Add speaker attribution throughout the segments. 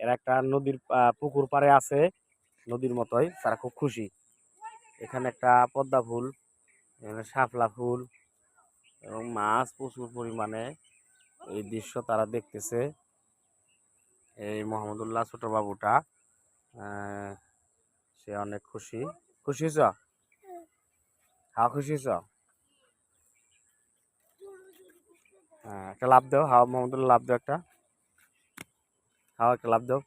Speaker 1: এরা একটা নদীর পুকুর পাড়ে আছে, নদীর মতোই, তারা খুব খুশি। এখানে একটা পদ্মা ফুল, এখানে শাপলা ফুল এবং মাছ প্রচুর পরিমাণে। এই দৃশ্য তারা দেখতেছে। এই মোহাম্মদুল্লাহ ছোট বাবুটা সে অনেক খুশি। খুশি হয়েছ? হ্যাঁ খুশি হয়েছ? হ্যাঁ একটা লাভ দাও, হাওয়া, মোহাম্মদুল্লাহ লাভ দাও একটা। হাওয়া একটা লাভ দাও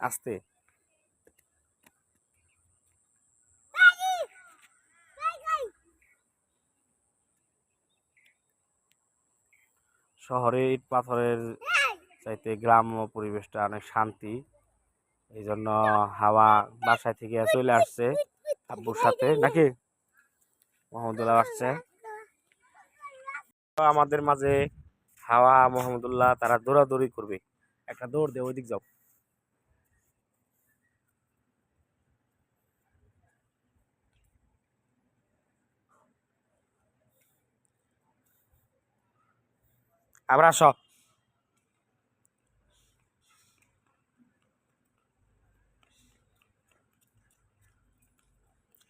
Speaker 1: আস্তে। শহরে ইট পাথরের চাইতে গ্রাম্য পরিবেশটা অনেক শান্তি। এই জন্য হাওয়া বাসায় থেকে চলে আসছে আব্বুর সাথে। নাকি? মোহাম্মদুল্লাহ আসছে। আমাদের মাঝে হাওয়া, মোহাম্মদুল্লাহ, তারা দৌড়াদৌড়ি করবে। একটা দৌড় দে ওইদিক যাও। আবার আসো।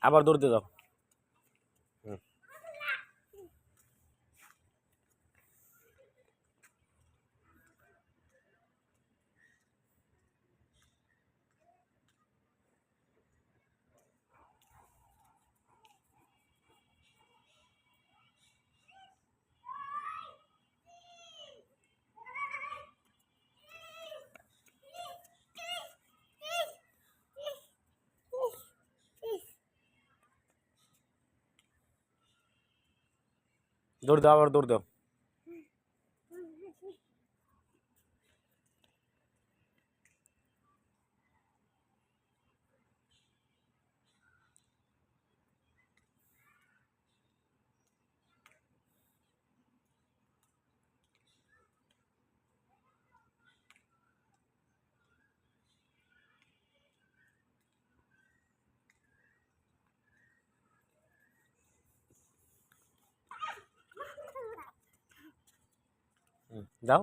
Speaker 1: আবার দৌড় দিয়ে যাও। দৌড় দাও আবার দৌড় দাও। দাও।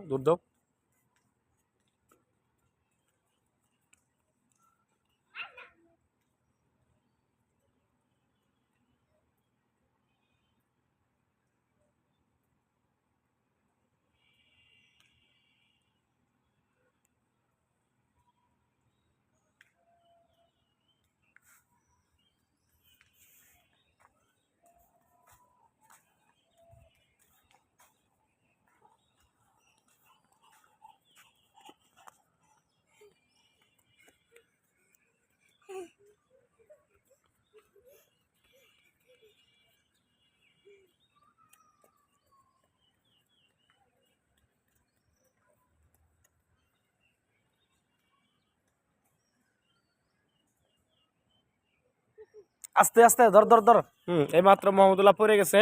Speaker 1: আস্তে আস্তে ধর ধর ধর হুম এই মাত্র মোহাম্মদুল্লাহ পড়ে গেছে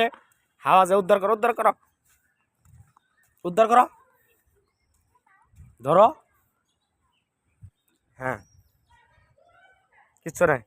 Speaker 1: হাওয়া যে উদ্ধার করো উদ্ধার করো উদ্ধার করো ধরো হ্যাঁ কিচ্ছু নাই